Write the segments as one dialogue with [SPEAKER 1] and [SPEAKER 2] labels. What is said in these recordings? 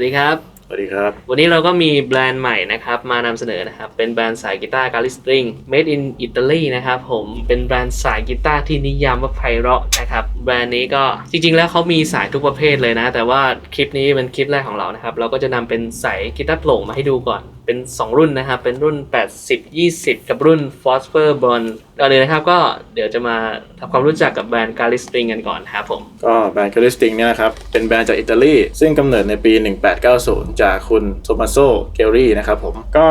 [SPEAKER 1] สวัสดีครับ
[SPEAKER 2] สวัสดีครับ
[SPEAKER 1] วันนี้เราก็มีแบรนด์ใหม่นะครับ มานำเสนอนะครับ เป็นแบรนด์สายกีตาร์การิสตริง made in Italy นะครับผมเป็นแบรนด์สายกีตาร์ที่นิยามว่าไพเราะนะครับ แบรนด์นี้ก็จริงๆ แล้วเขามีสายทุกประเภทเลยนะ แต่ว่าคลิปนี้เป็นคลิปแรกของเรานะครับ เราก็จะนำเป็นสายกีตาร์โปร่งมาให้ดูก่อน เป็น 2 รุ่นนะครับ เป็นรุ่น 80 20 กับรุ่น Phosphor Bronze ก่อนเลยนะครับก็เดี๋ยวจะมาทำความรู้จักกับแบรนด์การิสตริงกันก่อนนะครับผม
[SPEAKER 2] ก็แบรนด์คาริสติงเนี่ยนะครับ เป็นแบรนด์จากอิตาลี ซึ่งกำเนิดในปี 1890 จากคุณโทมัสโซเกลรี่นะครับผม ก็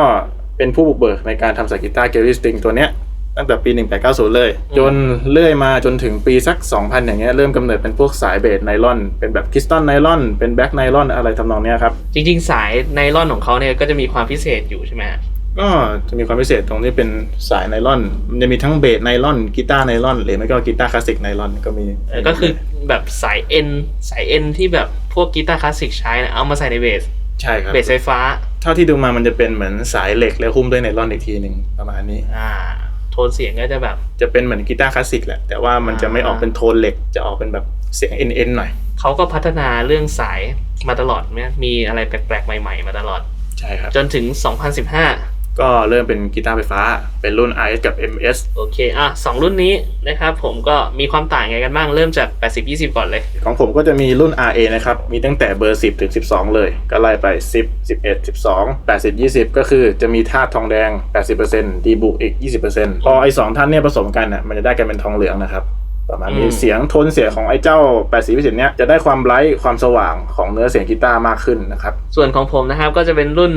[SPEAKER 2] เป็นผู้บุกเบิกในการทำสายกีตาร์เกลรี่สติงตัวเนี้ยตั้งแต่ปี 1890 เลย จนเลื่อยมาจนถึงปีสัก 2000 อย่างเงี้ยเริ่มกำเนิดเป็นพวกสายเบสไนลอน เป็นแบบคริสตัลไนลอน เป็นแบ็กไนลอนอะไรทำนองเนี้ยครับ
[SPEAKER 1] จริงๆ สายไนลอนของเขาเนี่ยก็จะมีความพิเศษอยู่ใช่ไหมฮะ
[SPEAKER 2] ก็จะมีความพิเศษตรงที่เป็นสายไนลอน มันจะมีทั้งเบสไนลอนกีตาร์ไนลอน หรือไม่ก็กีตาร์คลาสสิกไนลอนก็มี
[SPEAKER 1] เออก็คือแบบสายเอ็นสายเอ็นที่แบบพวกกีตาร์คลาสสิกใช้นะเอามาใส่ในเบส
[SPEAKER 2] ใช่ครับ
[SPEAKER 1] เบสไฟฟ้า
[SPEAKER 2] เท่าที่ดูมามันจะเป็นเหมือนสายเหล็กแล้วหุ้มด้วยไนลอนอีกทีหนึ่งประมาณนี้
[SPEAKER 1] อ่าโทนเสียงก็จะแบบ
[SPEAKER 2] จะเป็นเหมือนกีตาร์คลาสสิกแหละ แต่ว่ามันจะไม่ออกเป็นโทนเหล็ก จะออกเป็นแบบเสียงเอ็นเอ็นหน่อย
[SPEAKER 1] เขาก็พัฒนาเรื่องสายมาตลอดไหมมีอะไรแปลกๆ ใหม่ ๆ มาตลอด
[SPEAKER 2] ใช่ครับ
[SPEAKER 1] จนถึง 2015
[SPEAKER 2] ก็เริ่มเป็นกีตาร์ไฟฟ้า เป็นรุ่น RS กับ MS
[SPEAKER 1] โอเค อะสองรุ่นนี้นะครับผมก็มีความต่างไงกันบ้าง เริ่มจาก 80 20 ก่อนเลย
[SPEAKER 2] ของผมก็จะมีรุ่น RA นะครับ มีตั้งแต่เบอร์ 10 ถึง 12 เลย ก็ไล่ไป 10 11 12 80 20 ก็คือจะมีธาตุทองแดง 80%ดีบุกอีก 20%พอไอ้สองท่านเนี่ยผสมกันอะมันจะได้กันเป็นทองเหลืองนะครับประมาณนี้
[SPEAKER 1] อืม
[SPEAKER 2] เสียงโทนเสียงของไอ้เจ้า80 20เนี่ยจะได้ความไบรท์ความสว่างของเนื้อเสียงกีตาร์มากขึ้นนะครับ
[SPEAKER 1] ส่วนของผมนะครับก็จะเป็นรุ่น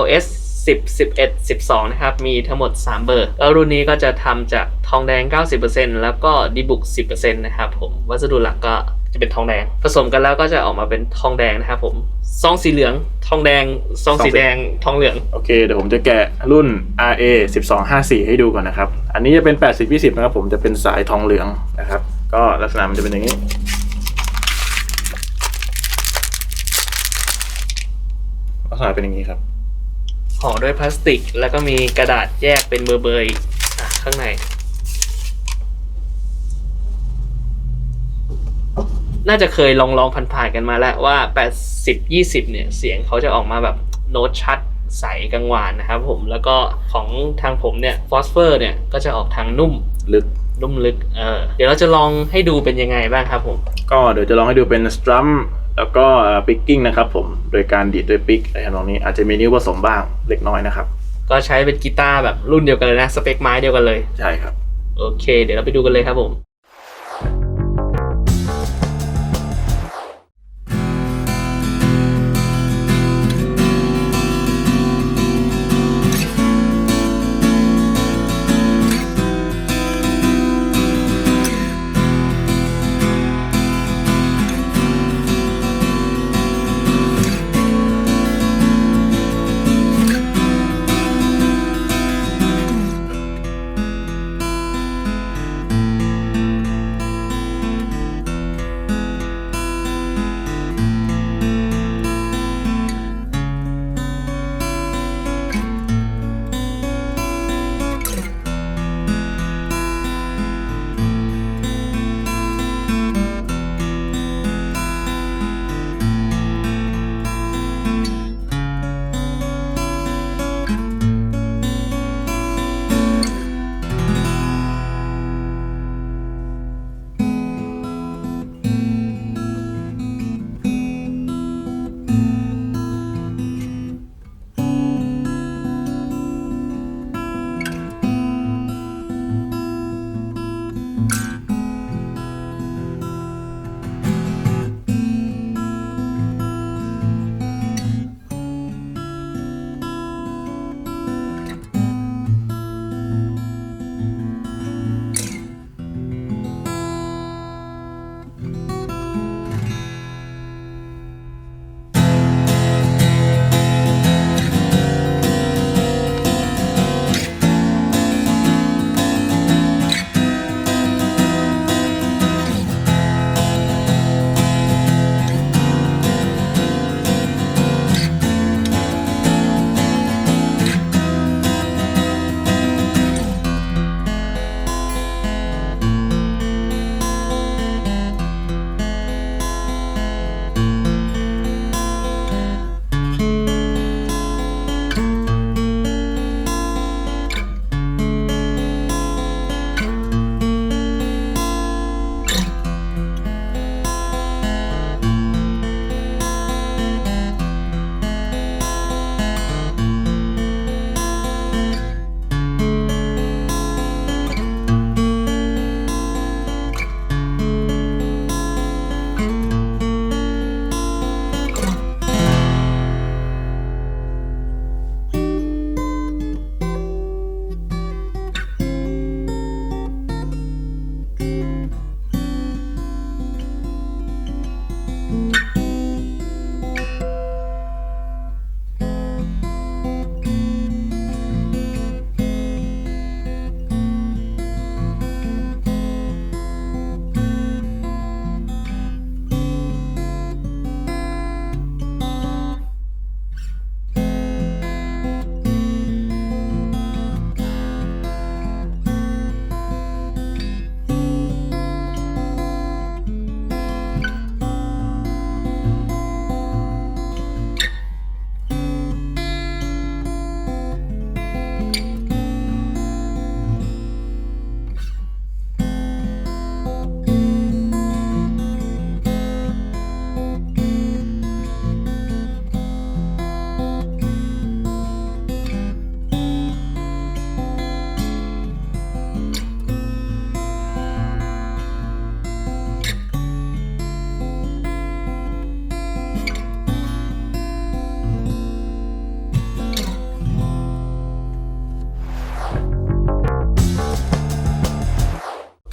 [SPEAKER 1] LS 10 11 12 นะครับ มีทั้งหมด 3 เบอร์ แล้วรุ่นนี้ก็จะทำจากทองแดง 90%แล้วก็ดีบุก 10%นะครับผม วัสดุหลักก็จะเป็นทองแดง ผสมกันแล้วก็จะออกมาเป็นทองแดงนะครับผม ซองสีเหลือง ทองแดง ซองสีแดง ทองเหลือง
[SPEAKER 2] โอเค เดี๋ยวผมจะแกะรุ่น RA 1254 ให้ดูก่อนนะครับ อันนี้จะเป็น 80 20 นะครับผมจะเป็นสายทองเหลืองนะครับ ก็ลักษณะมันจะเป็นอย่างนี้ลักษณะเป็นอย่างนี้ครับ
[SPEAKER 1] ห่อด้วยพลาสติก แล้วก็มีกระดาษแยกเป็นเบอร์เบอร์อีกอะข้างใน น่าจะเคยลองลองผ่านๆกันมาแล้วว่า 80 20 เนี่ย เสียงเขาจะออกมาแบบโน้ตชัดใสกังวานนะครับผมแล้วก็ของทางผมเนี่ยฟอสเฟอร์เนี่ยก็จะออกทางนุ่ม
[SPEAKER 2] ลึก
[SPEAKER 1] นุ่มลึกเออเดี๋ยวเราจะลองให้ดูเป็นยังไงบ้างครับผม
[SPEAKER 2] ก็เดี๋ยวจะลองให้ดูเป็นสตรัม แล้วก็ปิกกิ้งนะครับผมโดยการดีดด้วยปิกอะไรทำนองนี้อาจจะมีนิ้วผสมบ้างเล็กน้อยนะครับ
[SPEAKER 1] ก็ใช้เป็นกีตาร์แบบรุ่นเดียวกันเลยนะ สเปคไม้เดียวกันเลย
[SPEAKER 2] ใช่ครับ
[SPEAKER 1] โอเค เดี๋ยวเราไปดูกันเลยครับผม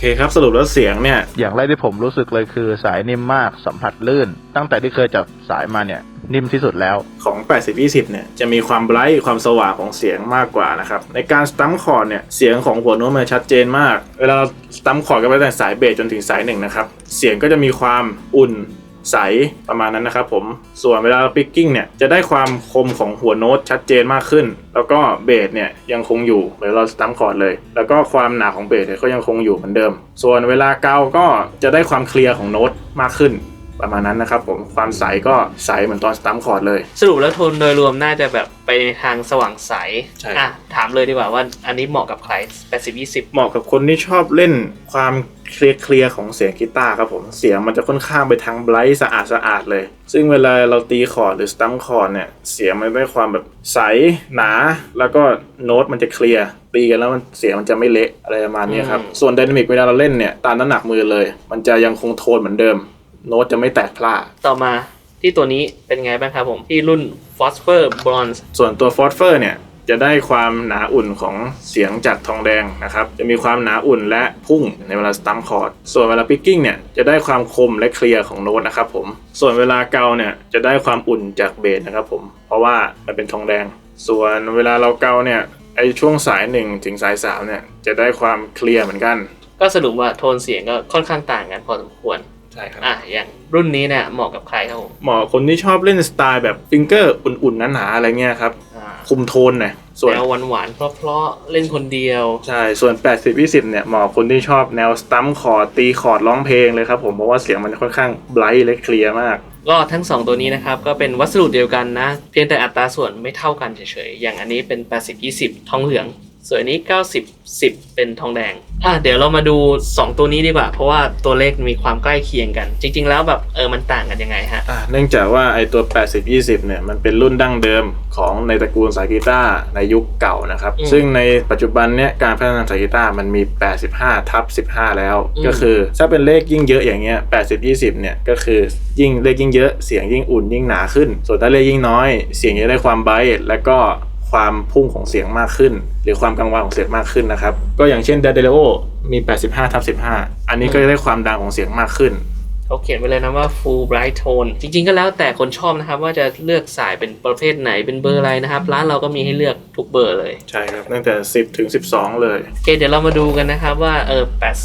[SPEAKER 2] เคครับสรุปแล้วเสียงเนี่ย
[SPEAKER 3] อย่างแรกที่ผมรู้สึกเลยคือสายนิ่มมากสัมผัสลื่น ตั้งแต่ที่เคยจับสายมาเนี่ยนิ่มที่สุดแล้ว
[SPEAKER 2] ของ 80-20 เนี่ย จะมีความไบรท์ความสว่างของเสียงมากกว่านะครับ ในการสตัมคอร์ดเนี่ย เสียงของหัวโน้ตมันชัดเจนมาก เวลาเราสตัมคอร์ดกันไปตั้งแต่สายเบสจนถึงสายหนึ่งนะครับ เสียงก็จะมีความอุ่น ใสประมาณนั้นนะครับผมส่วนเวลาเราปิกกิ้งเนี่ยจะได้ความคมของหัวโน้ตชัดเจนมากขึ้น แล้วก็เบสเนี่ยยังคงอยู่เหมือนเราสตัมคอร์ดเลย แล้วก็ความหนาของเบสเนี่ยก็ยังคงอยู่เหมือนเดิม ส่วนเวลาเกาก็จะได้ความเคลียร์ของโน้ตมากขึ้น ประมาณนั้นนะครับผมความใสก็ใสเหมือนตอนสตัมคอร์ดเลย
[SPEAKER 1] สรุปแล้วโทนโดยรวมน่าจะแบบไปในทางสว่างใส
[SPEAKER 2] ใช่
[SPEAKER 1] อะถามเลยดีกว่าว่าอันนี้เหมาะกับใคร80 20
[SPEAKER 2] เหมาะกับคนที่ชอบเล่นความเคลียร์เคลียร์ของเสียงกีตาร์ครับผมเสียงมันจะค่อนข้างไปทางไบรท์สะอาดสะอาดเลย ซึ่งเวลาเราตีคอร์ดหรือสตัมคอร์ดเนี่ยเสียงมันได้ความแบบใสหนา แล้วก็โน้ตมันจะเคลียร์ตีกันแล้วมันเสียงมันจะไม่เละอะไรประมาณนี้ครับ
[SPEAKER 1] อืม
[SPEAKER 2] ส่วนไดนามิกเวลาเราเล่นเนี่ยตามน้ำหนักมือเลย มันจะยังคงโทนเหมือนเดิม โน้ตจะไม่แตกพลาด
[SPEAKER 1] ต่อมาที่ตัวนี้เป็นไงบ้างครับผมที่รุ่น Phosphor Bronze
[SPEAKER 2] ส่วนตัวฟอสเฟอร์เนี่ยจะได้ความหนาอุ่นของเสียงจากทองแดงนะครับ จะมีความหนาอุ่นและพุ่งในเวลาสตัมคอร์ด ส่วนเวลาพิกกิ้งเนี่ยจะได้ความคมและเคลียร์ของโน้ตนะครับผม ส่วนเวลาเกาเนี่ยจะได้ความอุ่นจากเบสนะครับผม เพราะว่ามันเป็นทองแดง ส่วนเวลาเราเกาเนี่ยไอช่วงสาย1ถึงสาย3เนี่ยจะได้ความเคลียร์เหมือนกัน
[SPEAKER 1] ก็สรุปว่าโทนเสียงก็ค่อนข้างต่างกันพอสมควร
[SPEAKER 2] ใช่ครับ
[SPEAKER 1] อะอย่างรุ่นนี้เนี่ยเหมาะกับใครครับผม
[SPEAKER 2] เหมาะกับคนที่ชอบเล่นสไตล์แบบฟิงเกอร์อุ่นๆหนาๆอะไรเงี้ยครับ
[SPEAKER 1] อ่า
[SPEAKER 2] คุมโทนหน่อยส่วน
[SPEAKER 1] แนวหวานๆเพราะๆเล่นคนเดียว
[SPEAKER 2] ใช่ ส่วน 80 20 เนี่ยเหมาะคนที่ชอบแนวสตัมคอร์ดตีคอร์ดร้องเพลงเลยครับผม เพราะว่าเสียงมันค่อนข้างไบรท์และเคลียร์มาก
[SPEAKER 1] ก็ทั้ง2ตัวนี้นะครับ ก็เป็นวัสดุเดียวกันนะ เพียงแต่อัตราส่วนไม่เท่ากันเฉยๆ อย่างอันนี้เป็น 80 20 ทองเหลือง ส่วนอันนี้ 90 10 เป็นทองแดงอะเดี๋ยวเรามาดู 2 ตัวนี้ดีกว่า เพราะว่าตัวเลขมีความใกล้เคียงกัน จริง ๆ แล้วแบบเออมันต่างกันยังไงฮะ
[SPEAKER 2] อ่าเนื่องจากว่าไอตัว 80 20 เนี่ย มันเป็นรุ่นดั้งเดิมของในตระกูลสายกีตาร์ในยุคเก่านะครับ
[SPEAKER 1] อืม
[SPEAKER 2] ซึ่งในปัจจุบันเนี่ยการพัฒนาสายกีตาร์มันมี 85 ทับ 15 แล้ว
[SPEAKER 1] อืม
[SPEAKER 2] ก็คือถ้าเป็นเลขยิ่งเยอะอย่างเงี้ย 80 20 เนี่ยก็คือยิ่งเลขยิ่งเยอะเสียงยิ่งอุ่นยิ่งหนาขึ้น ส่วนถ้าเลขยิ่งน้อย เสียงจะได้ความไบรท์และก็ ความพุ่งของเสียงมากขึ้น หรือความกังวานของเสียงมากขึ้นนะครับ ก็อย่างเช่น d a d e l o มี 85ทับ15 อันนี้ก็จะได้ความดังของเสียงมากขึ้น
[SPEAKER 1] เขาเขียนไว้เลยนะว่า full bright tone จริงๆ ก็แล้วแต่คนชอบนะครับ ว่าจะเลือกสายเป็นประเภทไหนเป็นเบอร์อะไรนะครับ ร้านเราก็มีให้เลือกทุกเบอร์เลย
[SPEAKER 2] ใช่ครับ ตั้งแต่ 10 ถึง 12 เลย
[SPEAKER 1] โอเคเดี๋ยวเรามาดูกันนะครับว่าเออ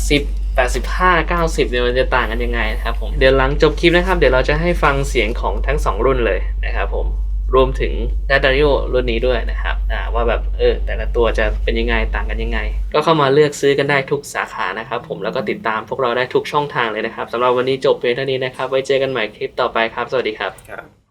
[SPEAKER 1] 80 85 90เนี่ยมันจะต่างกันยังไงนะครับผมเดี๋ยวหลังจบคลิปนะครับ เดี๋ยวเราจะให้ฟังเสียงของทั้ง 2 รุ่นเลยนะครับผม รวมถึงด a ดาริโอรุ่นนี้ด้วยนะครับว่าแบบเออแต่ละตัวจะเป็นยังไงต่างกันยังไง ก็เข้ามาเลือกซื้อกันได้ทุกสาขานะครับผมแล้วก็ติดตามพวกเราได้ทุกช่องทางเลยนะครับสำหรับวันนี้จบเพียงเท่านี้นะครับไว้เจอกันใหม่คลิปต่อไปครับ สวัสดีครับ
[SPEAKER 2] ครับ